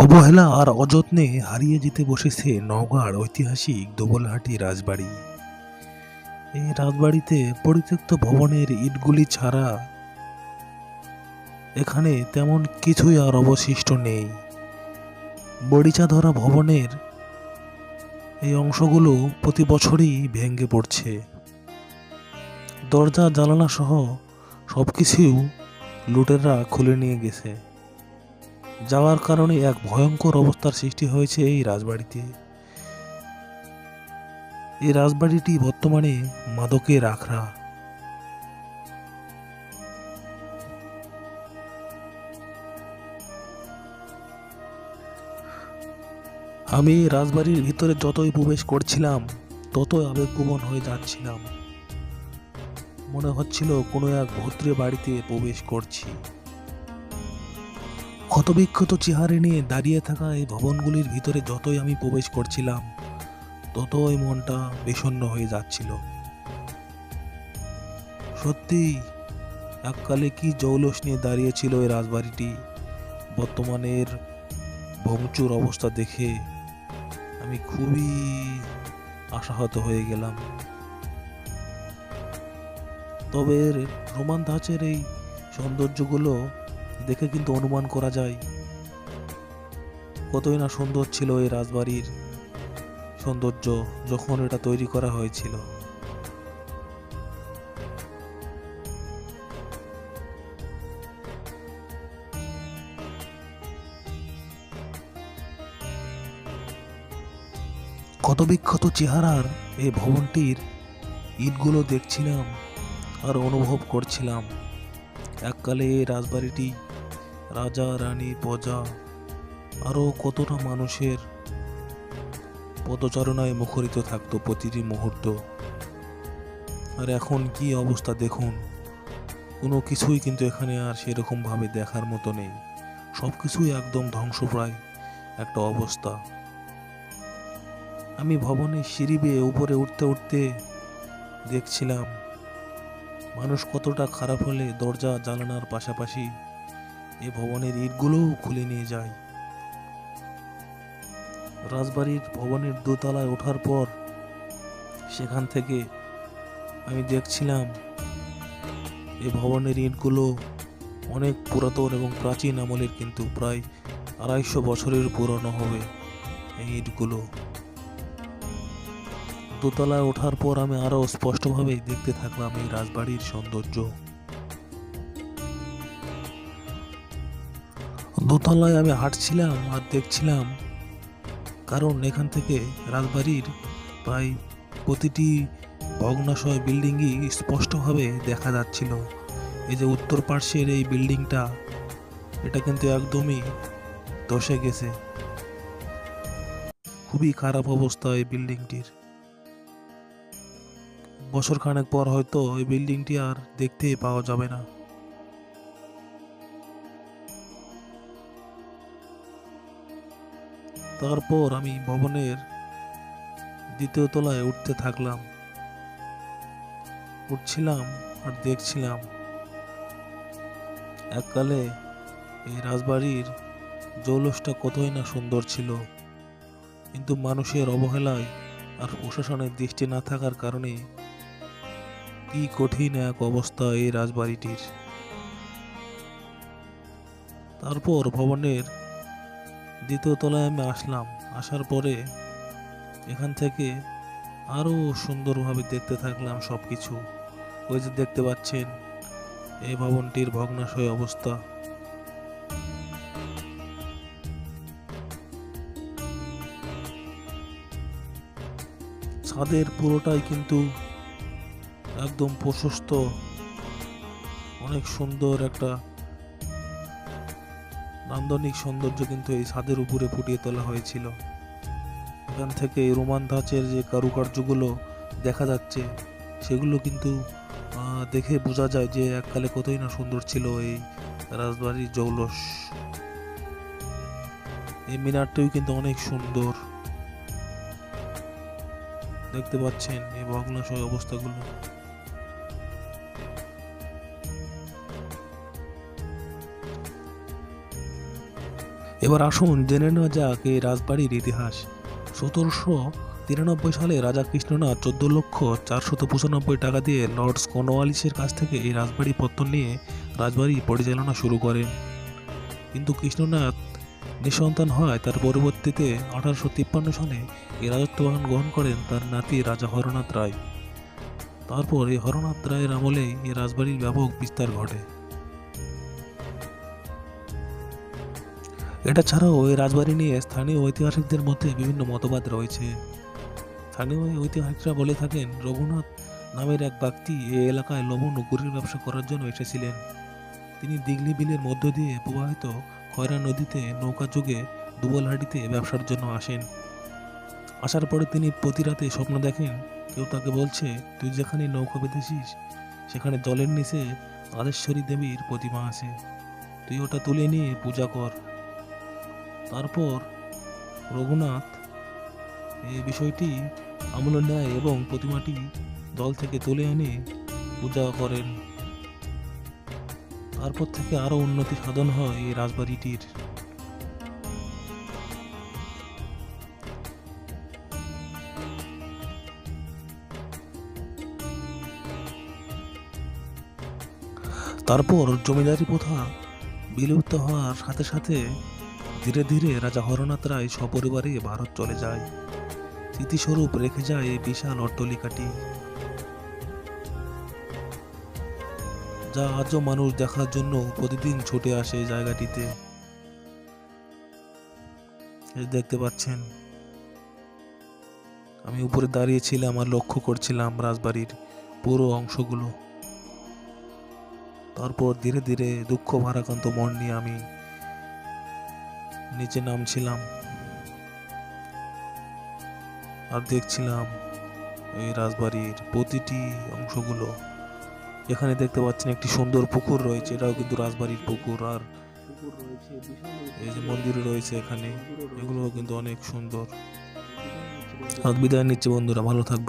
অবহেলা আর অযত্নে হারিয়ে যেতে বসেছে নওগাঁর ঐতিহাসিক দোবলহাটি রাজবাড়ি। এই রাজবাড়িতে পরিত্যক্ত ভবনের ইটগুলি ছাড়া এখানে তেমন কিছুই আর অবশিষ্ট নেই। বড়িচা ধরা ভবনের এই অংশগুলো প্রতি বছরই ভেঙে পড়ছে। দরজা জানালা সহ সবকিছু লুটেরা খুলে নিয়ে গেছে। যাওয়ার কারণে এক ভয়ঙ্কর অবস্থার সৃষ্টি হয়েছে এই রাজবাড়িতে। এই রাজবাড়িটি বর্তমানে মাদকের আখড়া। আমি রাজবাড়ির ভিতরে যতই প্রবেশ করছিলাম, ততই আবেগপ্রবণ হয়ে যাচ্ছিলাম। মনে হচ্ছিল কোনো এক ভদ্রে বাড়িতে প্রবেশ করছি। ক্ষতবিক্ষত চেহারে নিয়ে দাঁড়িয়ে থাকা এই ভবনগুলির ভিতরে যতই আমি প্রবেশ করছিলাম, ততই মনটা বিষণ্ণ হয়ে যাচ্ছিল। সত্যি, এককালে কি জৌলস নিয়ে দাঁড়িয়েছিল এই রাজবাড়িটি? বর্তমানের ভংচুর অবস্থা দেখে আমি খুবই আশাহত হয়ে গেলাম। তবে রোমান ধাঁচের এই সৌন্দর্যগুলো দেখে কিন্তু অনুমান করা যায়। কতই না সুন্দর ছিল এই রাজবাড়ির সৌন্দর্য যখন এটা তৈরি করা হয়েছিল। ক্ষতবিক্ষত চেহারার এই ভবনটির ইটগুলো দেখছিলাম আর অনুভব করছিলাম। এককালে এই রাজবাড়িটি রাজা, রানী, প্রজা, আরও কতটা মানুষের পদচারণায় মুখরিত থাকতো প্রতিটি মুহূর্ত। আর এখন কি অবস্থা দেখুন, কোনো কিছুই কিন্তু এখানে আর সেরকমভাবে দেখার মতো নেই। সব কিছুই একদম ধ্বংসপ্রায় একটা অবস্থা। আমি ভবনের সিঁড়ি বেয়ে উপরে উঠতে উঠতে দেখছিলাম, মানুষ কতটা খারাপ হলে দরজা, জানালার পাশাপাশি এই ভবনের ইটগুলোও খুলে নিয়ে যায়। রাজবাড়ির ভবনের দোতলায় ওঠার পর সেখান থেকে আমি দেখছিলাম এই ভবনের ইটগুলো অনেক পুরাতন এবং প্রাচীন আমলের কিন্তু প্রায় আড়াইশো বছরের পুরনো হবে এই ইটগুলো। দোতলায় ওঠার পর আমি আরও স্পষ্টভাবে দেখতে থাকলাম এই রাজবাড়ির সৌন্দর্য। দোতলায় আমি হাঁটছিলাম আর দেখছিলাম কারণ এখান থেকে রাজবাড়ির প্রায় প্রতিটি ভগ্নাশয় বিল্ডিংই স্পষ্টভাবে দেখা যাচ্ছিল। এই যে উত্তর পার্শ্বের এই বিল্ডিংটা, এটা কিন্তু একদমই ধসে গেছে। খুবই খারাপ অবস্থা এই বিল্ডিংটির। বছর খানেক পর হয়তো এই বিল্ডিংটি আর দেখতে পাওয়া যাবে না। তারপর আমি ভবনের দ্বিতীয় তলায় উঠতে থাকলাম। উঠছিলাম আর দেখছিলাম এককালে এই রাজবাড়ির জৌলসটা কতই না সুন্দর ছিল। কিন্তু মানুষের অবহেলায় আর প্রশাসনের দৃষ্টি না থাকার কারণে কি কঠিন এক অবস্থা এই রাজবাড়িটির। তারপর ভবনের দ্বিতীয় তলায় আমি আসলাম। আসার পরে এখান থেকে আরও সুন্দরভাবে দেখতে থাকলাম সব কিছু ওই যে দেখতে পাচ্ছেন এই ভবনটির ভগ্নাশয় অবস্থা। ছাদের পুরোটাই কিন্তু একদম প্রশস্ত, অনেক সুন্দর একটা নান্দনিক সৌন্দর্য কিন্তু এই ছাদের উপরে ফুটিয়ে তোলা হয়েছিল। এখান থেকে রোমান ধাঁচের যে কারুকার্যগুলো দেখা যাচ্ছে, সেগুলো কিন্তু দেখে বোঝা যায় যে এককালে কতই না সুন্দর ছিল এই রাজবাড়ির জৌলস। এই মিনারটিও কিন্তু অনেক সুন্দর। দেখতে পাচ্ছেন এই ভগ্নাশয় অবস্থাগুলো। এবার আসুন জেনে নেওয়া যাক এই রাজবাড়ির ইতিহাস। সতেরোশো তিরানব্বই সালে রাজা কৃষ্ণনাথ চোদ্দ লক্ষ চারশত পঁচানব্বই টাকা দিয়ে লর্ডস কর্নওয়ালিসের কাছ থেকে এই রাজবাড়ি পত্তন নিয়ে রাজবাড়ি পরিচালনা শুরু করেন। কিন্তু কৃষ্ণনাথ নিঃসন্তান হয় তার পরবর্তীতে আঠারোশো তিপ্পান্ন সালে এই রাজত্ববাহন গ্রহণ করেন তার নাতি রাজা হরনাথ রায়। তারপর এই হরনাথ রায়ের আমলেই এই রাজবাড়ির ব্যাপক বিস্তার ঘটে। এটা ছাড়াও এই রাজবাড়ি নিয়ে স্থানীয় ঐতিহাসিকদের মধ্যে বিভিন্ন মতবাদ রয়েছে। স্থানীয় ঐতিহাসিকরা বলে থাকেন, রঘুনাথ নামের এক ব্যক্তি এই এলাকায় লবণ ও গুড়ের ব্যবসা করার জন্য এসেছিলেন। তিনি দিগলি বিলের মধ্য দিয়ে প্রবাহিত খয়রা নদীতে নৌকা যোগে দুবলহাটিতে ব্যবসার জন্য আসেন। আসার পরে তিনি প্রতি রাতে স্বপ্ন দেখেন, কেউ তাকে বলছে, তুই যেখানে নৌকা বেঁধেছিস, সেখানে জলের নিচে আদেশ্বরী দেবীর প্রতিমা আছে। তুই ওটা তুলে নিয়ে পূজা কর। তারপর রঘুনাথ এই বিষয়টি আমলে নেয় এবং প্রতিমাটি জল থেকে তুলে এনে পূজা করেন। তারপর থেকে আরও উন্নতি সাধন হয় এই রাজবাড়িটির। তারপর জমিদারি প্রথা বিলুপ্ত হওয়ার সাথে সাথে ধীরে ধীরে রাজা হরনাথ রায় সপরিবারে ভারত চলে যায়। স্মৃতিস্বরূপ রেখে যায় এই বিশাল অট্টালিকাটি। যা আজও মানুষ দেখার জন্য প্রতিদিন ছুটে আসে এই জায়গাটিতে। দেখতে পাচ্ছেন। আমি উপরে দাঁড়িয়েছিলাম আর লক্ষ্য করছিলাম রাজবাড়ির পুরো অংশগুলো। তারপর ধীরে ধীরে দুঃখ ভারাক্রান্ত মন নিয়ে আমি নিচে নামছিলাম। আর দেখছিলাম এই রাজবাড়ির প্রতিটি অংশগুলো। এখানে দেখতে পাচ্ছেন একটি সুন্দর পুকুর রয়েছে, এটাও কিন্তু রাজবাড়ির পুকুর। আর এই যে মন্দির রয়েছে এখানে এগুলো কিন্তু অনেক সুন্দর। বিদায় নিচ্ছে বন্ধুরা, ভালো থাকবে